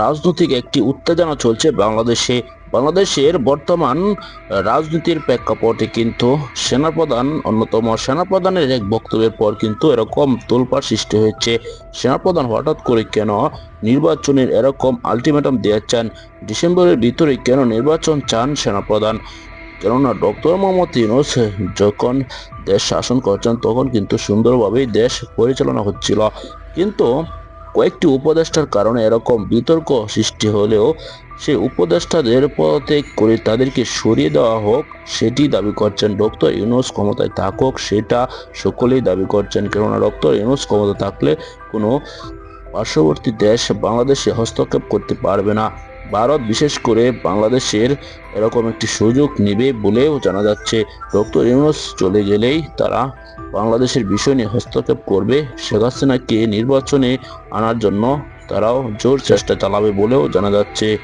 রাজনৈতিক একটি উত্তেজনা চলছে বাংলাদেশে। বাংলাদেশের বর্তমান রাজনীতির প্রেক্ষাপটে কিন্তু সেনাপ্রধান, অন্যতম সেনাপ্রধানের এক বক্তব্যের পর কিন্তু এরকম তোলপাড় সৃষ্টি হয়েছে। সেনাপ্রধান হঠাৎ করে কেন নির্বাচনের এরকম আলটিমেটাম দেওয়া চান ডিসেম্বরের ভিতরে কেন নির্বাচন চান সেনাপ্রধান? কেননা ডক্টর মোহাম্মদ ইউনুস যখন দেশ শাসন করছেন, তখন কিন্তু সুন্দরভাবেই দেশ পরিচালনা হচ্ছিল। কিন্তু কয়েকটি উপদেষ্টার কারণে এরকম বিতর্ক সৃষ্টি হলেও সেই উপদেষ্টাদের পদত্যাগ করে তাদেরকে সরিয়ে দেওয়া হোক, সেটি দাবি করছেন ডক্টর ইউনুস ক্ষমতায় থাকুক, সেটা সকলেই দাবি করছেন। কেননা ডক্টর ইউনুস ক্ষমতা থাকলে কোনো পার্শ্ববর্তী দেশ বাংলাদেশে হস্তক্ষেপ করতে পারবে না। ভারত বিশেষ করে বাংলাদেশের এরকম একটি সুযোগ নেবে বলেও জানা যাচ্ছে। ডক্টর ইউনুস চলে গেলেই তারা বাংলাদেশের বিষয় নিয়ে হস্তক্ষেপ করবে। শেখ হাসিনাকে নির্বাচনে আনার জন্য তারাও জোর চেষ্টা চালাবে বলেও জানা যাচ্ছে।